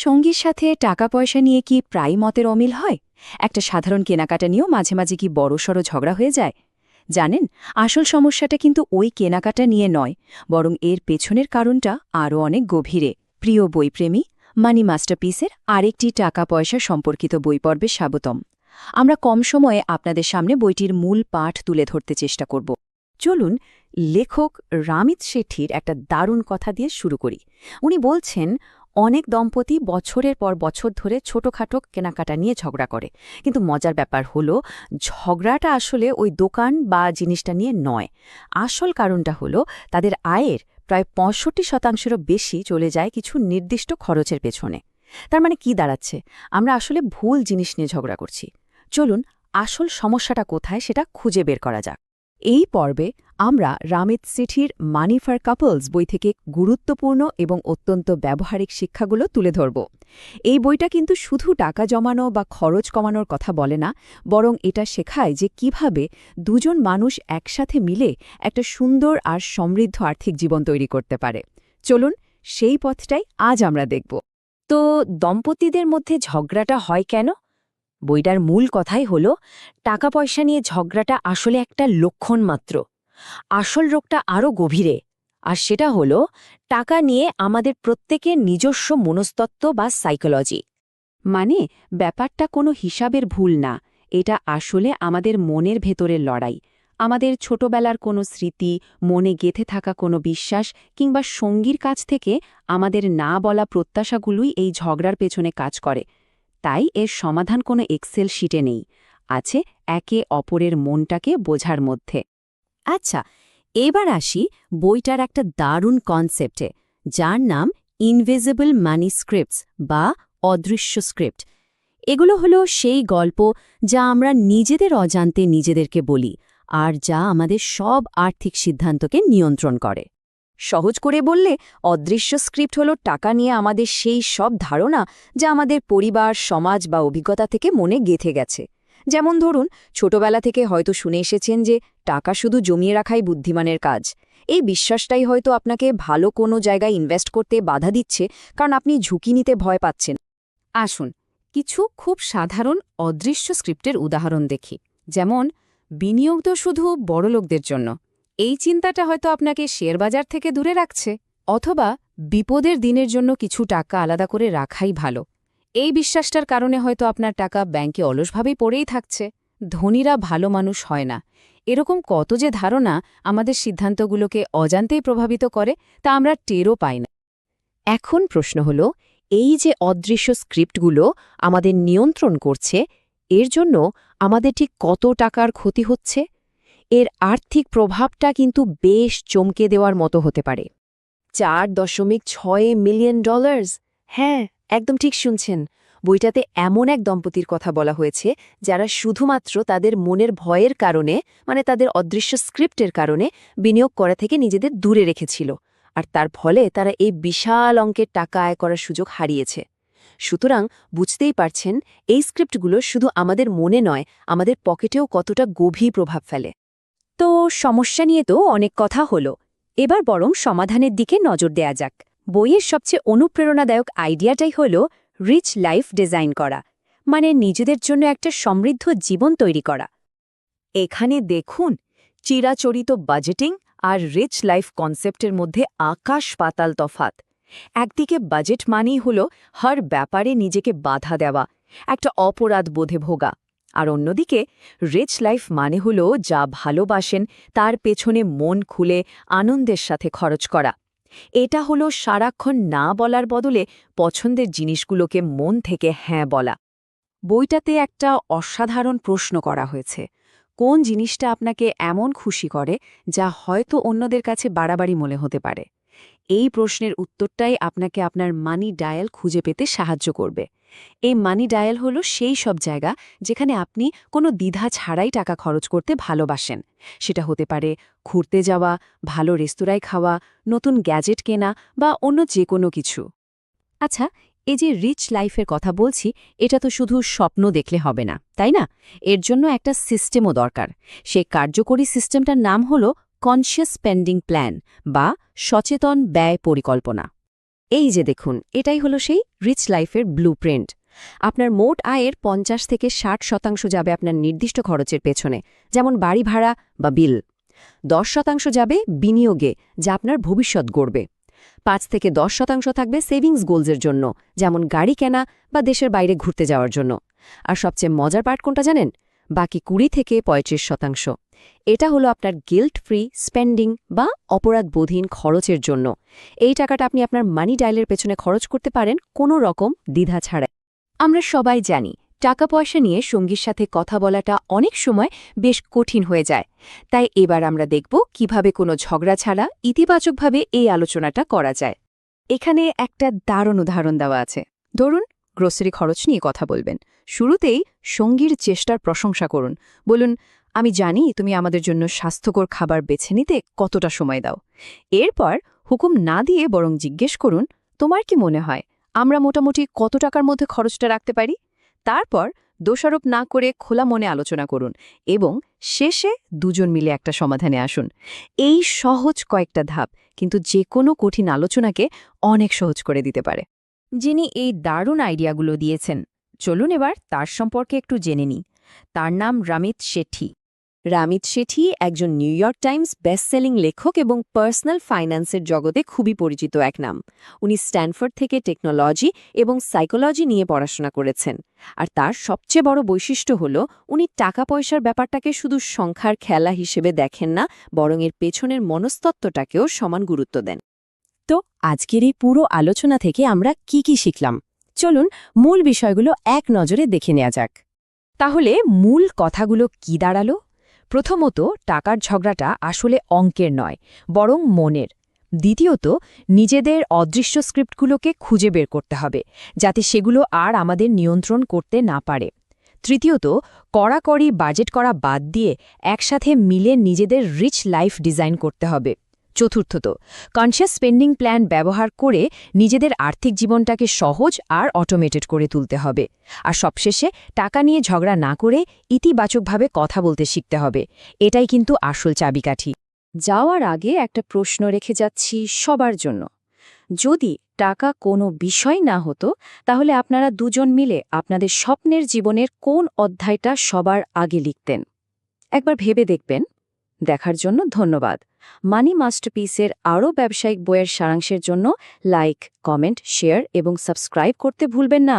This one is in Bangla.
সঙ্গীর সাথে টাকা পয়সা নিয়ে কি প্রায় মতের অমিল হয়? একটা সাধারণ কেনাকাটা নিয়েও মাঝে মাঝে কি বড়সড় ঝগড়া হয়ে যায়? জানেন, আসল সমস্যাটা কিন্তু ওই কেনাকাটা নিয়ে নয়, বরং এর পেছনের কারণটা আরও অনেক গভীরে। প্রিয় বইপ্রেমী, মানি মাস্টারপিসের আরেকটি টাকা পয়সা সম্পর্কিত বই পর্বে স্বাগতম। আমরা কম সময়ে আপনাদের সামনে বইটির মূল পাঠ তুলে ধরতে চেষ্টা করব। চলুন, লেখক রামিত শেঠির একটা দারুণ কথা দিয়ে শুরু করি। উনি বলছেন অনেক দম্পতি বছরের পর বছর ধরে ছোটখাটো কেনাকাটা নিয়ে ঝগড়া করে। কিন্তু মজার ব্যাপার হলো, ঝগড়াটা আসলে ওই দোকান বা জিনিসটা নিয়ে নয়। আসল কারণটা হলো, তাদের আয়ের প্রায় পঁয়ষট্টি শতাংশেরও বেশি চলে যায় কিছু নির্দিষ্ট খরচের পেছনে। তার মানে কি দাঁড়াচ্ছে? আমরা আসলে ভুল জিনিস নিয়ে ঝগড়া করছি। চলুন, আসল সমস্যাটা কোথায় সেটা খুঁজে বের করা যাক। এই পর্বে আমরা রামিত সিঠির মানি ফর কাপলস বই থেকে গুরুত্বপূর্ণ এবং অত্যন্ত ব্যবহারিক শিক্ষাগুলো তুলে ধরব। এই বইটা কিন্তু শুধু টাকা জমানো বা খরচ কমানোর কথা বলে না, বরং এটা শেখায় যে কীভাবে দুজন মানুষ একসাথে মিলে একটা সুন্দর আর সমৃদ্ধ আর্থিক জীবন তৈরি করতে পারে। চলুন সেই পথটাই আজ আমরা দেখব। তো দম্পতিদের মধ্যে ঝগড়াটা হয় কেন? বইটার মূল কথাই হল টাকা পয়সা নিয়ে ঝগড়াটা আসলে একটা লক্ষণ মাত্র। আসল রোগটা আরও গভীরে। আর সেটা হল, টাকা নিয়ে আমাদের প্রত্যেকের নিজস্ব মনস্তত্ত্ব বা সাইকোলজি। মানে ব্যাপারটা কোনো হিসাবের ভুল না। এটা আসলে আমাদের মনের ভেতরের লড়াই। আমাদের ছোটবেলার কোনো স্মৃতি, মনে গেথে থাকা কোনো বিশ্বাস কিংবা সঙ্গীর কাছ থেকে আমাদের না বলা প্রত্যাশাগুলোই এই ঝগড়ার পেছনে কাজ করে। তাই এর সমাধান কোনো এক্সেল শিটে নেই। আছে একে অপরের মনটাকে বোঝার মধ্যে। আচ্ছা এবার আসি বইটার একটা দারুণ কনসেপ্টে যার নাম ইনভিজিবল মানি স্ক্রিপ্টস বা অদৃশ্য স্ক্রিপ্ট এগুলো হলো সেই গল্প যা আমরা নিজেদের অজান্তে নিজেদেরকে বলি, আর যা আমাদের সব আর্থিক সিদ্ধান্তকে নিয়ন্ত্রণ করে। সহজ করে বললে, অদৃশ্য স্ক্রিপ্ট হলো টাকা নিয়ে আমাদের সেই সব ধারণা যা আমাদের পরিবার, সমাজ বা অভিজ্ঞতা থেকে মনে গেথে গেছে। যেমন ধরুন, ছোটবেলা থেকে হয়তো শুনে এসেছেন যে, টাকা শুধু জমিয়ে রাখাই বুদ্ধিমানের কাজ। এই বিশ্বাসটাই হয়তো আপনাকে ভালো কোনো জায়গায় ইনভেস্ট করতে বাধা দিচ্ছে, কারণ আপনি ঝুঁকি নিতে ভয় পাচ্ছেন। আসুন, কিছু খুব সাধারণ, অদৃশ্য স্ক্রিপ্টের উদাহরণ দেখি। যেমন, বিনিয়োগ তো শুধু বড়লোকদের জন্য। এই চিন্তাটা হয়তো আপনাকে শেয়ারবাজার থেকে দূরে রাখছে, অথবা বিপদের দিনের জন্য কিছু টাকা আলাদা করে রাখাই ভালো। এই বিশ্বাসটার কারণে হয়তো আপনার টাকা ব্যাংকে অলসভাবেই পড়েই থাকছে। ধনীরা ভালো মানুষ হয় না। এরকম কত যে ধারণা আমাদের সিদ্ধান্তগুলোকে অজান্তেই প্রভাবিত করে, তা আমরা টেরও পাই না। এখন প্রশ্ন হল, এই যে অদৃশ্য স্ক্রিপ্টগুলো আমাদের নিয়ন্ত্রণ করছে, এর জন্য আমাদের ঠিক কত টাকার ক্ষতি হচ্ছে? এর আর্থিক প্রভাবটা কিন্তু বেশ চমকে দেওয়ার মতো হতে পারে। চার দশমিক ছয় মিলিয়ন ডলার্স? হ্যাঁ একদম ঠিক শুনছেন। বইটাতে এমন এক দম্পতির কথা বলা হয়েছে, যারা শুধুমাত্র তাদের মনের ভয়ের কারণে মানে তাদের অদৃশ্য স্ক্রিপ্টের কারণে, বিনিয়োগ করা থেকে নিজেদের দূরে রেখেছিল। আর তার ফলে তারা এই বিশাল অঙ্কের টাকা আয় করার সুযোগ হারিয়েছে। সুতরাং বুঝতেই পারছেন, এই স্ক্রিপ্টগুলো শুধু আমাদের মনে নয়, আমাদের পকেটেও কতটা গভীর প্রভাব ফেলে। তো সমস্যা নিয়ে তো অনেক কথা হলো। এবার বরং সমাধানের দিকে নজর দেয়া যাক। বইয়ের সবচেয়ে অনুপ্রেরণাদায়ক আইডিয়াটাই হল রিচ লাইফ ডিজাইন করা মানে নিজেদের জন্য একটা সমৃদ্ধ জীবন তৈরি করা। এখানে দেখুন, চিরাচরিত বাজেটিং আর রিচ লাইফ কনসেপ্টের মধ্যে আকাশ পাতাল তফাত। একদিকে বাজেট মানেই হল, হর ব্যাপারে নিজেকে বাধা দেওয়া, একটা অপরাধ বোধে ভোগা। আর অন্যদিকে রিচ লাইফ মানে হল যা ভালোবাসেন, তার পেছনে মন খুলে আনন্দের সাথে খরচ করা। এটা হলো সারাক্ষণ না বলার বদলে পছন্দের জিনিসগুলোকে মন থেকে হ্যাঁ বলা। বইটাতে একটা অসাধারণ প্রশ্ন করা হয়েছে, কোন জিনিসটা আপনাকে এমন খুশি করে যা হয়তো অন্যদের কাছে বাড়াবাড়ি মনে হতে পারে? এই প্রশ্নের উত্তরটাই আপনাকে আপনার মানি ডায়াল খুঁজে পেতে সাহায্য করবে। এই মানি ডায়াল হল সেই সব জায়গা যেখানে আপনি কোনো দ্বিধা ছাড়াই টাকা খরচ করতে ভালোবাসেন। সেটা হতে পারে ঘুরতে যাওয়া, ভালো রেস্তোরাঁয় খাওয়া, নতুন গ্যাজেট কেনা বা অন্য যে কোনো কিছু। আচ্ছা এই যে রিচ লাইফের কথা বলছি, এটা তো শুধু স্বপ্ন দেখলে হবে না, তাই না? এর জন্য একটা সিস্টেমও দরকার। সে কার্যকরী সিস্টেমটার নাম হল কনসিয়াস স্পেন্ডিং প্ল্যান বা সচেতন ব্যয় পরিকল্পনা। এই যে দেখুন, এটাই হলো সেই রিচ লাইফের ব্লুপ্রিন্ট আপনার মোট আয়ের পঞ্চাশ থেকে ষাট শতাংশ যাবে আপনার নির্দিষ্ট খরচের পেছনে, যেমন বাড়ি ভাড়া বা বিল। দশ শতাংশ যাবে বিনিয়োগে, যা আপনার ভবিষ্যৎ গড়বে। পাঁচ থেকে দশ শতাংশ থাকবে সেভিংস গোলসের জন্য, যেমন গাড়ি কেনা বা দেশের বাইরে ঘুরতে যাওয়ার জন্য। আর সবচেয়ে মজার পার্ট কোনটা জানেন? বাকি কুড়ি থেকে পঁয়ত্রিশ শতাংশ। এটা হলো আপনার গিল্ট ফ্রি স্পেন্ডিং বা অপরাধবোধীন খরচের জন্য। এই টাকাটা আপনি আপনার মানি ডাইলের পেছনে খরচ করতে পারেন কোনো রকম দ্বিধা ছাড়াই। আমরা সবাই জানি, টাকা পয়সা নিয়ে সঙ্গীর সাথে কথা বলাটা অনেক সময় বেশ কঠিন হয়ে যায়। তাই এবার আমরা দেখব কীভাবে কোনো ঝগড়া ছাড়া ইতিবাচকভাবে এই আলোচনাটা করা যায়। এখানে একটা দারুণ উদাহরণ দেওয়া আছে। ধরুন গ্রোসারি খরচ নিয়ে কথা বলবেন। শুরুতেই সঙ্গীর চেষ্টার প্রশংসা করুন। বলুন আমি জানি তুমি আমাদের জন্য স্বাস্থ্যকর খাবার বেছে নিতে কতটা সময় দাও। এরপর হুকুম না দিয়ে বরং জিজ্ঞেস করুন, তোমার কি মনে হয়, আমরা মোটামুটি কত টাকার মধ্যে খরচটা রাখতে পারি? তারপর দোষারোপ না করে খোলা মনে আলোচনা করুন এবং শেষে দুজন মিলে একটা সমাধানে আসুন। এই সহজ কয়েকটা ধাপ কিন্তু যে কোনো কঠিন আলোচনাকে অনেক সহজ করে দিতে পারে। যিনি এই দারুণ আইডিয়াগুলো দিয়েছেন, চলুন এবার তার সম্পর্কে একটু জেনে নিই। তার নাম রামিত শেঠি। রামিত শেঠি একজন নিউ ইয়র্ক টাইমস বেস্টসেলিং লেখক এবং পার্সোনাল ফাইন্যান্সের জগতে খুবই পরিচিত এক নাম। উনি স্ট্যানফোর্ড থেকে টেকনোলজি এবং সাইকোলজি নিয়ে পড়াশোনা করেছেন। আর তার সবচেয়ে বড় বৈশিষ্ট্য হল, উনি টাকা পয়সার ব্যাপারটাকে শুধু সংখ্যার খেলা হিসেবে দেখেন না, বরং এর পেছনের মনস্তত্ত্বটাকেও সমান গুরুত্ব দেন। তো আজকের এই পুরো আলোচনা থেকে আমরা কি কি শিখলাম? চলুন মূল বিষয়গুলো এক নজরে দেখে নেওয়া যাক। তাহলে মূল কথাগুলো কি দাঁড়াল? প্রথমত, টাকার ঝগড়াটা আসলে অঙ্কের নয়, বরং মনের। দ্বিতীয়ত, নিজেদের অদৃশ্য স্ক্রিপ্টগুলোকে খুঁজে বের করতে হবে, যাতে সেগুলো আর আমাদের নিয়ন্ত্রণ করতে না পারে। তৃতীয়ত, কড়াকড়ি বাজেট করা বাদ দিয়ে একসাথে মিলে নিজেদের রিচ লাইফ ডিজাইন করতে হবে। চতুর্থত কনসিয়াস স্পেন্ডিং প্ল্যান ব্যবহার করে নিজেদের আর্থিক জীবনটাকে সহজ আর অটোমেটেড করে তুলতে হবে। আর সবশেষে, টাকা নিয়ে ঝগড়া না করে ইতিবাচকভাবে কথা বলতে শিখতে হবে। এটাই কিন্তু আসল চাবিকাঠি। যাওয়ার আগে একটা প্রশ্ন রেখে যাচ্ছি সবার জন্য। যদি টাকা কোনো বিষয় না হতো, তাহলে আপনারা দুজন মিলে আপনাদের স্বপ্নের জীবনের কোন অধ্যায়টা সবার আগে লিখতেন? একবার ভেবে দেখবেন। দেখার জন্য ধন্যবাদ। মানি মাস্টারপিসের আরও ব্যবসায়িক বইয়ের সারাংশের জন্য লাইক, কমেন্ট, শেয়ার এবং সাবস্ক্রাইব করতে ভুলবেন না।